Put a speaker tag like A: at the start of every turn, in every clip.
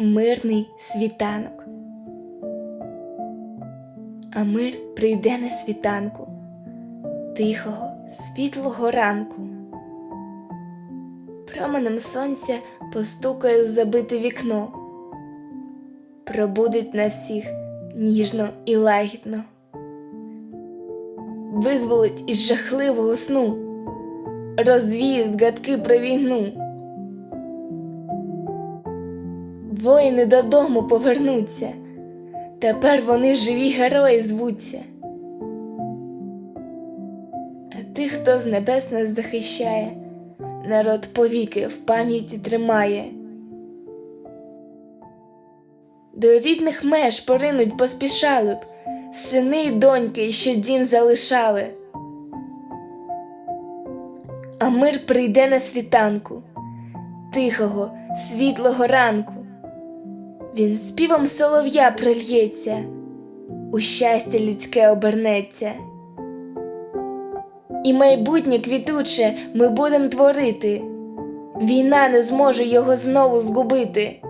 A: мирний світанок. А мир прийде на світанку, тихого, світлого ранку. Променем сонця постукає в забите вікно, пробудить нас всіх ніжно і лагідно, визволить із жахливого сну, розвіє згадки про війну. Воїни додому повернуться, тепер вони живі герої звуться. А тих, хто з небес нас захищає, народ повіки в пам'яті тримає. До рідних меж поринуть поспішали б сини й доньки, що дім залишали. А мир прийде на світанку, тихого, світлого ранку. Він співом солов'я прильється, у щастя людське обернеться. І майбутнє квітуче ми будем творити, війна не зможе його знову згубити.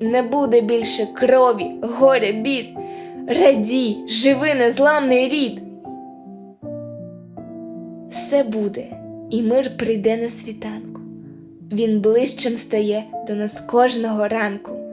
A: Не буде більше крові, горя, бід, радій, живи незламний рід. Все буде, і мир прийде на світанку. Він ближчим стає до нас кожного ранку.